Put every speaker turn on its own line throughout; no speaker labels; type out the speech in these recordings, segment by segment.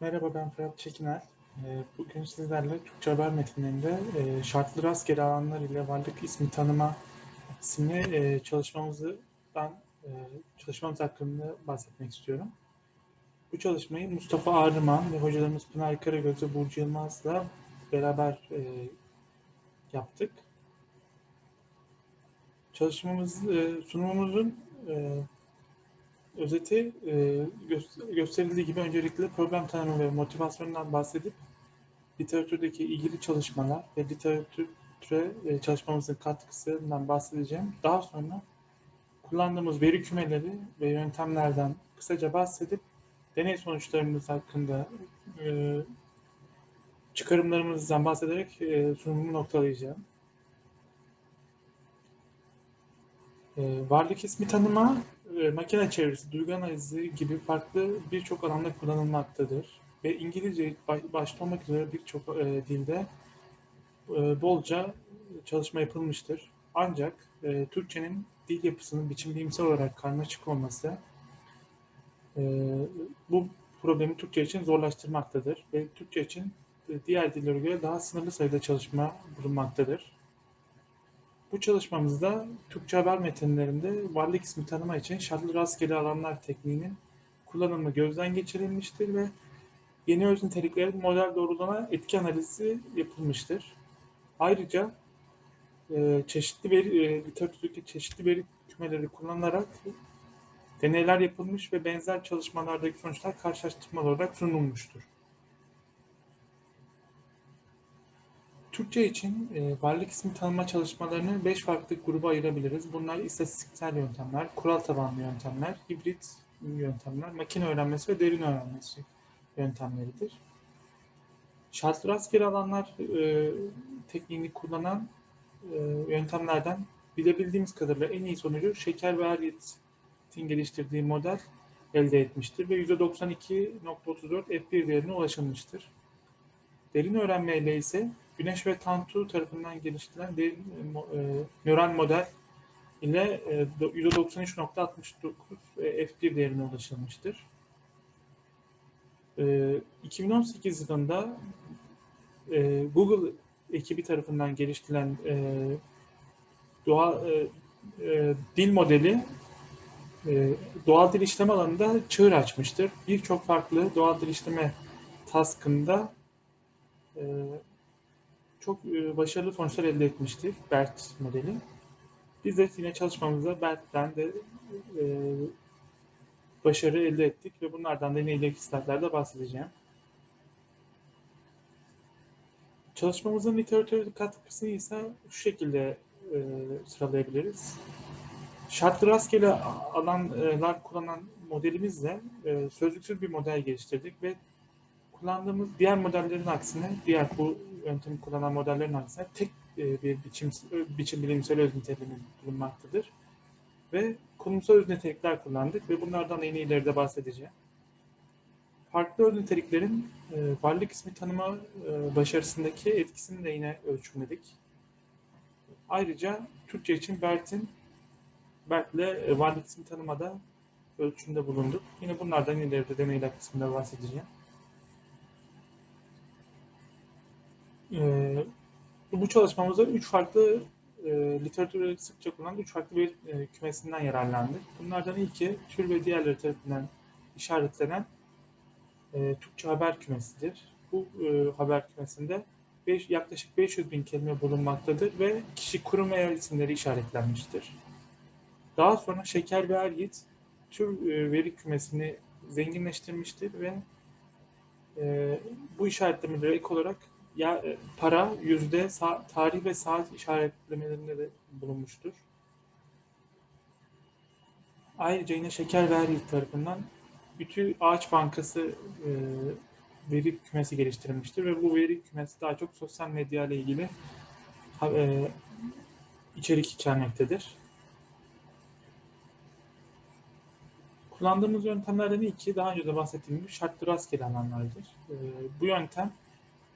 Merhaba ben Fırat Çekiner. Ee, Bugün sizlerle Türkçe haber metinlerinde e, şartlı rastgele alanlar ile varlık ismi tanıma isimli e, çalışmamızı ben e, çalışmamız hakkında bahsetmek istiyorum. Bu çalışmayı Mustafa Ağrıman ve hocalarımız Pınar Karagöz ve Burcu Yılmaz'la beraber yaptık. Çalışmamız, sunumumuzun özeti e, gö- gösterildiği gibi öncelikle problem tanımı ve motivasyonundan bahsedip literatürdeki ilgili çalışmalar ve literatüre e, çalışmamızın katkısından bahsedeceğim. Daha sonra kullandığımız veri kümeleri ve yöntemlerden kısaca bahsedip deney sonuçlarımız hakkında e, çıkarımlarımızdan bahsederek e, sunumumu noktalayacağım. Varlık ismi tanıma, e, makine çevirisi, duygu analizi gibi farklı birçok alanda kullanılmaktadır. Ve İngilizce baş- başta olmak üzere birçok e, dilde e, bolca çalışma yapılmıştır. Ancak e, Türkçenin dil yapısının biçim bilimsel olarak karmaşık olması e, bu problemi Türkçe için zorlaştırmaktadır. Ve Türkçe için e, diğer dillere göre daha sınırlı sayıda çalışma bulunmaktadır. Bu çalışmamızda Türkçe haber metinlerinde varlık ismi tanıma için şartlı rastgele alanlar tekniğinin kullanımı gözden geçirilmiştir ve yeni öz niteliklerin model doğrulama etki analizi yapılmıştır. Ayrıca e, çeşitli veri, e, literatürdeki çeşitli veri kümeleri kullanılarak deneyler yapılmış ve benzer çalışmalardaki sonuçlar karşılaştırmalı olarak sunulmuştur. Türkçe için e, varlık ismi tanıma çalışmalarını 5 farklı gruba ayırabiliriz. Bunlar istatistiksel yöntemler, kural tabanlı yöntemler, hibrit yöntemler, makine öğrenmesi ve derin öğrenmesi yöntemleridir. Şartlı rastgele alanlar e, tekniğini kullanan e, yöntemlerden bilebildiğimiz kadarıyla en iyi sonucu Şeker ve Harriet'in geliştirdiği model elde etmiştir ve %92.34 F1 değerine ulaşılmıştır. Derin öğrenmeyle ise Güneş ve Tantu tarafından geliştirilen derin e, e, nöral model ile e, do- %93.69 F1 değerine ulaşılmıştır. E, 2018 yılında e, Google ekibi tarafından geliştirilen e, doğal e, e, dil modeli e, doğal dil işleme alanında çığır açmıştır. Birçok farklı doğal dil işleme taskında e, çok e, başarılı sonuçlar elde etmiştir BERT modeli. Biz de yine çalışmamızda BERT'ten de e, başarı elde ettik ve bunlardan da yine ileriki slaytlarda bahsedeceğim. Çalışmamızın literatür katkısı ise şu şekilde e, sıralayabiliriz. Şartlı rastgele alanlar kullanan modelimizle sözlüksüz bir model geliştirdik ve kullandığımız diğer modellerin aksine, diğer bu yöntemi kullanan modellerin aksine tek e, bir biçim, biçim bilimsel öz niteliğimiz bulunmaktadır. Ve konumsal öz nitelikler kullandık ve bunlardan en ileride bahsedeceğim. Farklı öz niteliklerin e, varlık ismi tanıma e, başarısındaki etkisini de yine ölçümledik. Ayrıca Türkçe için BERT'in BERT'le e, varlık ismi tanımada ölçümde bulunduk. Yine bunlardan ileride deneyler kısmında bahsedeceğim. Ee, bu çalışmamızda üç farklı e, literatürde sıkça kullanılan üç farklı bir e, kümesinden yararlandık. Bunlardan ilki tür ve diğerleri tarafından işaretlenen e, Türkçe haber kümesidir. Bu e, haber kümesinde beş, yaklaşık 500 bin kelime bulunmaktadır ve kişi, kurum ve isimleri işaretlenmiştir. Daha sonra Şeker ve Ergit tür e, veri kümesini zenginleştirmiştir ve e, bu işaretlemelere ek olarak ya e, para, yüzde, tarih ve saat işaretlemelerinde de bulunmuştur. Ayrıca yine Şeker ve Ergit tarafından Ütü Ağaç Bankası e, veri kümesi geliştirilmiştir ve bu veri kümesi daha çok sosyal medya ile ilgili e, içerik içermektedir. Kullandığımız yöntemlerden ilki daha önce de bahsettiğim gibi şartlı rastgele alanlardır. E, bu yöntem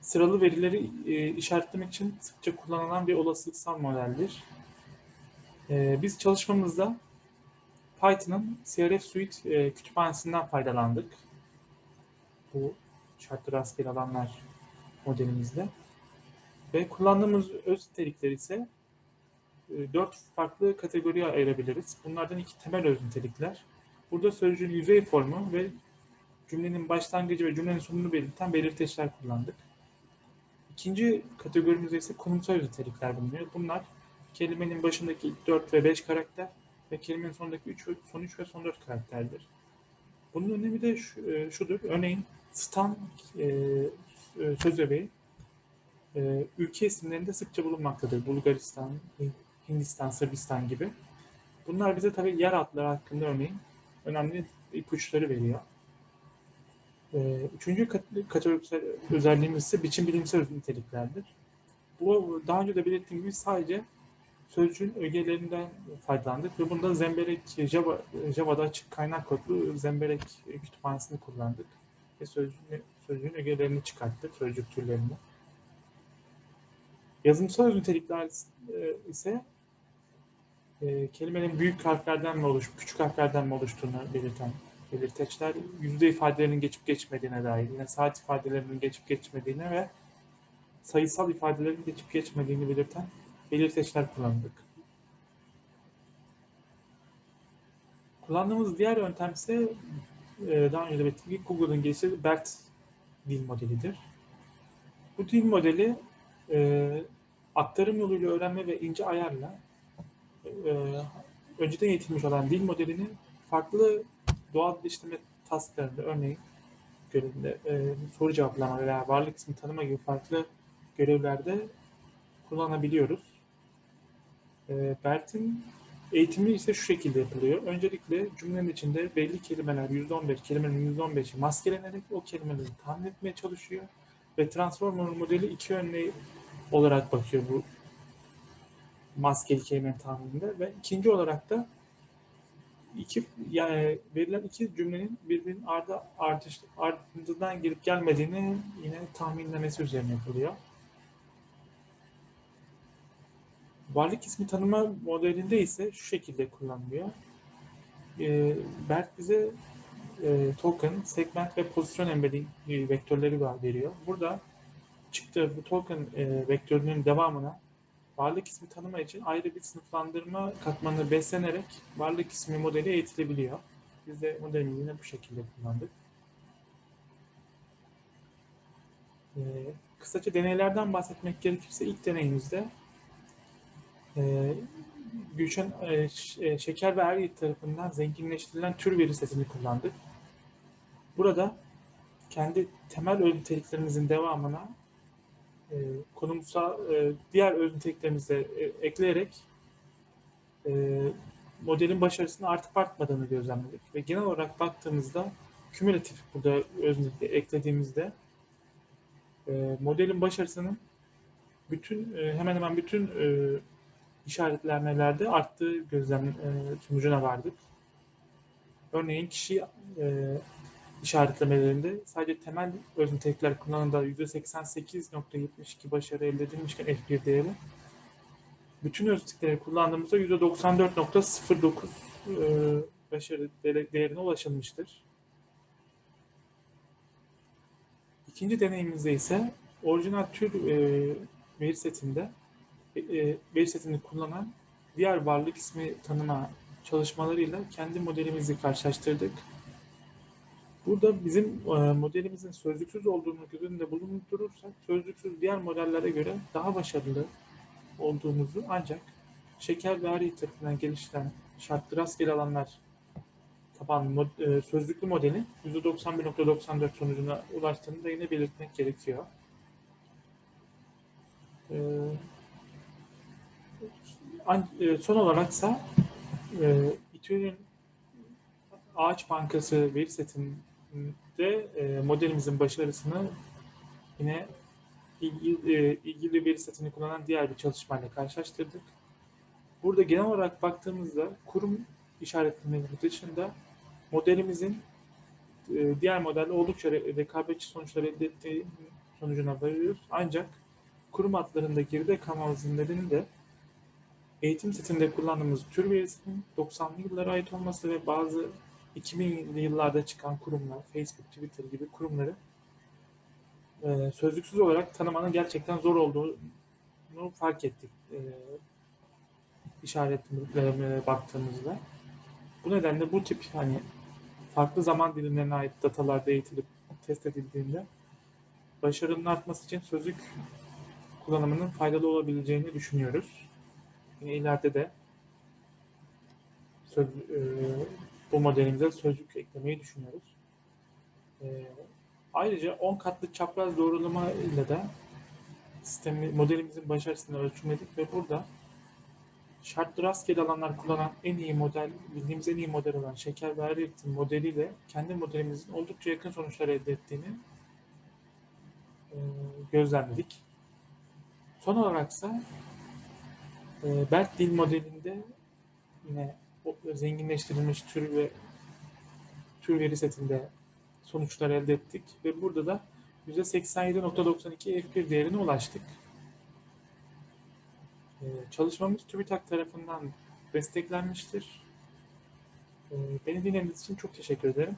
sıralı verileri e, işaretlemek için sıkça kullanılan bir olasılıksal modeldir. E, biz çalışmamızda Python'ın CRF Suite e, kütüphanesinden faydalandık. Bu şartlı rastgele alanlar modelimizde. Ve kullandığımız öz nitelikleri ise e, dört farklı kategoriye ayırabiliriz. Bunlardan iki temel öz nitelikler. Burada sözcüğün yüzey formu ve cümlenin başlangıcı ve cümlenin sonunu belirten belirteçler kullandık. İkinci kategorimizde ise konumsal öz nitelikler bulunuyor. Bunlar kelimenin başındaki 4 ve 5 karakter ve kelimenin sonundaki 3, son 3 ve son 4 karakterdir. Bunun önemi de e, şudur. Örneğin stan e, e, söz öbeği e, ülke isimlerinde sıkça bulunmaktadır. Bulgaristan, Hindistan, Sırbistan gibi. Bunlar bize tabii yer adları hakkında örneğin önemli ipuçları veriyor. E, üçüncü kategorisel özelliğimiz ise biçim bilimsel niteliklerdir. Bu daha önce de belirttiğim gibi sadece sözcüğün ögelerinden faydalandık ve bunda Zemberek Java, Java'da açık kaynak kodlu Zemberek kütüphanesini kullandık ve sözcüğün, sözcüğün ögelerini çıkarttık, sözcük türlerini. Yazımsal nitelikler e, ise e, kelimenin büyük harflerden mi oluşup küçük harflerden mi oluştuğunu belirten belirteçler yüzde ifadelerinin geçip geçmediğine dair, yine saat ifadelerinin geçip geçmediğine ve sayısal ifadelerin geçip geçmediğini belirten belirteçler kullandık. Kullandığımız diğer yöntem ise e, daha önce de belirttiğim Google'ın geliştirdiği BERT dil modelidir. Bu dil modeli e, aktarım yoluyla öğrenme ve ince ayarla e, önceden eğitilmiş olan dil modelini farklı doğal işleme tasklarında örneğin görevinde e, soru cevaplama veya varlık ismi tanıma gibi farklı görevlerde kullanabiliyoruz. E, Bert'in eğitimi ise şu şekilde yapılıyor. Öncelikle cümlenin içinde belli kelimeler %15, kelimenin %15'i maskelenerek o kelimeleri tahmin etmeye çalışıyor. Ve Transformer modeli iki yönlü olarak bakıyor bu maskeli kelime tahmininde ve ikinci olarak da iki yani verilen iki cümlenin birbirinin ardı artış ardından gelip gelmediğini yine tahminlemesi üzerine yapılıyor. Varlık ismi tanıma modelinde ise şu şekilde kullanılıyor. E, Bert bize e, token, segment ve pozisyon embedding vektörleri veriyor. Burada çıktığı bu token e, vektörünün devamına varlık ismi tanıma için ayrı bir sınıflandırma katmanı beslenerek varlık ismi modeli eğitilebiliyor. Biz de modelimizi yine bu şekilde kullandık. Ee, kısaca deneylerden bahsetmek gerekirse ilk deneyimizde e, Gülşen e, e Şeker ve Ergit tarafından zenginleştirilen tür veri setini kullandık. Burada kendi temel öz niteliklerimizin devamına e, konumsal e, diğer öz niteliklerimizi e, ekleyerek e, modelin başarısını artıp artmadığını gözlemledik. Ve genel olarak baktığımızda kümülatif burada öz nitelikleri eklediğimizde e, modelin başarısının bütün e, hemen hemen bütün e, işaretlemelerde arttığı gözlem e, sonucuna vardık. Örneğin kişi e, işaretlemelerinde sadece temel öz nitelikler kullanımında %88.72 başarı elde edilmişken F1 değeri bütün öz kullandığımızda %94.09 e, başarı değerine ulaşılmıştır. İkinci deneyimimizde ise orijinal tür e, veri setinde e, veri setini kullanan diğer varlık ismi tanıma çalışmalarıyla kendi modelimizi karşılaştırdık Burada bizim e, modelimizin sözlüksüz olduğunu göz önünde bulundurursak sözlüksüz diğer modellere göre daha başarılı olduğumuzu ancak şeker ve Ari tarafından geliştirilen şartlı rastgele alanlar tabanlı mod, e, sözlüklü modelin %91.94 sonucuna ulaştığını da yine belirtmek gerekiyor. E, e, son olaraksa e, İTÜ'nün Ağaç Bankası veri setinin de e, modelimizin başarısını yine ilgili, e, ilgili veri setini kullanan diğer bir çalışmayla karşılaştırdık. Burada genel olarak baktığımızda kurum işaretlemeleri dışında modelimizin e, diğer modelle oldukça rekabetçi sonuçlar elde ettiği sonucuna varıyoruz. Ancak kurum adlarında geride kalmamızın nedeni de eğitim setinde kullandığımız tür verisinin 90'lı yıllara ait olması ve bazı 2000'li yıllarda çıkan kurumlar, Facebook, Twitter gibi kurumları e, sözlüksüz olarak tanımanın gerçekten zor olduğunu fark ettik. E, işaretlerine baktığımızda. Bu nedenle bu tip hani farklı zaman dilimlerine ait datalarda eğitilip test edildiğinde başarının artması için sözlük kullanımının faydalı olabileceğini düşünüyoruz. Yine ileride de söz, e, bu modelimize sözlük eklemeyi düşünüyoruz. E, ayrıca 10 katlı çapraz doğrulama ile de sistemi, modelimizin başarısını ölçümledik ve burada şartlı rastgele alanlar kullanan en iyi model, bildiğimiz en iyi model olan şeker ve ritim modeliyle kendi modelimizin oldukça yakın sonuçlar elde ettiğini e, gözlemledik. Son olaraksa e, Bert dil modelinde yine zenginleştirilmiş tür ve tür veri setinde sonuçlar elde ettik ve burada da %87.92 F1 değerine ulaştık. Ee, çalışmamız TÜBİTAK tarafından desteklenmiştir. Ee, beni dinlediğiniz için çok teşekkür ederim.